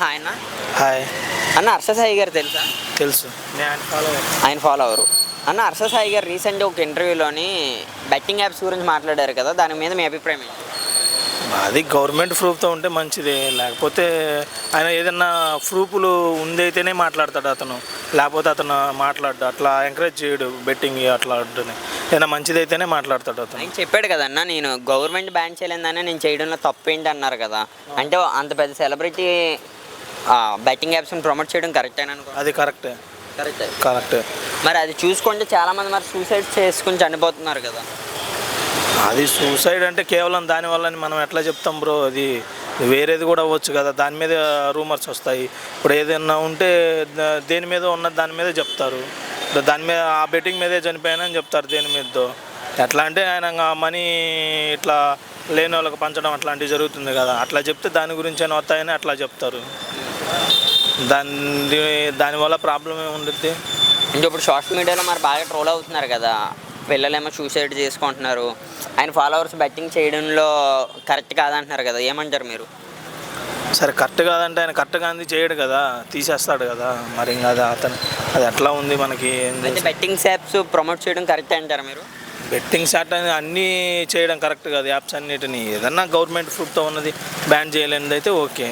Hi అన్న. హర్ష సాయి గారు తెలుసా? తెలుసు. ఆయన ఫాలో అవరు అన్న హర్ష సాయి గారు రీసెంట్గా ఒక ఇంటర్వ్యూలోని బెట్టింగ్ యాప్స్ గురించి మాట్లాడారు కదా దాని మీద మీ అభిప్రాయం ఏంటి? అది గవర్నమెంట్ ప్రూఫ్తో ఉంటే మంచిదే. లేకపోతే ఆయన ఏదన్నా ప్రూఫ్లు ఉందైతేనే మాట్లాడతాడు అతను. లేకపోతే అతను మాట్లాడు అట్లా ఎంకరేజ్ చేయడు బెట్టింగ్ అట్లా ఏదైనా మంచిదైతేనే మాట్లాడతాడు అతను. ఆయన చెప్పాడు కదన్న నేను గవర్నమెంట్ బ్యాన్ చేయలేదని నేను చేయడంలో తప్పు ఏంటి అన్నారు కదా. అంటే అంత పెద్ద సెలబ్రిటీ బెట్టింగ్ యాప్స్ని ప్రమోట్ చేయడం కరెక్టేనా అనుకో అది కరెక్టే కరెక్టే కరెక్టే మరి అది చూసుకుంటే చాలామంది మరి సూసైడ్ చేసుకుని చనిపోతున్నారు కదా. అది సూసైడ్ అంటే కేవలం దానివల్ల మనం ఎట్లా చెప్తాం బ్రో? అది వేరేది కూడా అవ్వచ్చు కదా. దాని మీద రూమర్స్ వస్తాయి. ఇప్పుడు ఏదైనా ఉంటే దేని మీద ఉన్న దాని మీద చెప్తారు. దాని మీద ఆ బెట్టింగ్ మీదే చనిపోయానని చెప్తారు దేని మీదో ఎట్లా అంటే ఆయన మనీ ఇట్లా లేని వాళ్ళకి పంచడం అట్లాంటివి జరుగుతుంది కదా. అట్లా చెప్తే దాని గురించి వస్తాయని అట్లా చెప్తారు. దాని దానివల్ల ప్రాబ్లం ఏముంటుంది అంటే ఇప్పుడు సోషల్ మీడియాలో మరి బాగా ట్రోల్ అవుతున్నారు కదా. పిల్లలేమో సూసైడ్ చేసుకుంటున్నారు. ఆయన ఫాలోవర్స్ బెట్టింగ్ చేయడంలో కరెక్ట్ కాదంటున్నారు కదా. ఏమంటారు మీరు? సరే కరెక్ట్ కాదంటే ఆయన కరెక్ట్ కాంది చేయడు కదా. తీసేస్తాడు కదా. మరి ఇంకా అది అతను అది ఎట్లా ఉంది మనకి? బెట్టింగ్ యాప్స్ ప్రమోట్ చేయడం కరెక్ట్ అంటారా మీరు? బెట్టింగ్ షాట్ అని అన్నీ చేయడం కరెక్ట్ కాదు యాప్స్ అన్నిటిని. ఏదన్నా గవర్నమెంట్ ప్రూఫ్తో ఉన్నది బ్యాన్ చేయలేనిది అయితే ఓకే.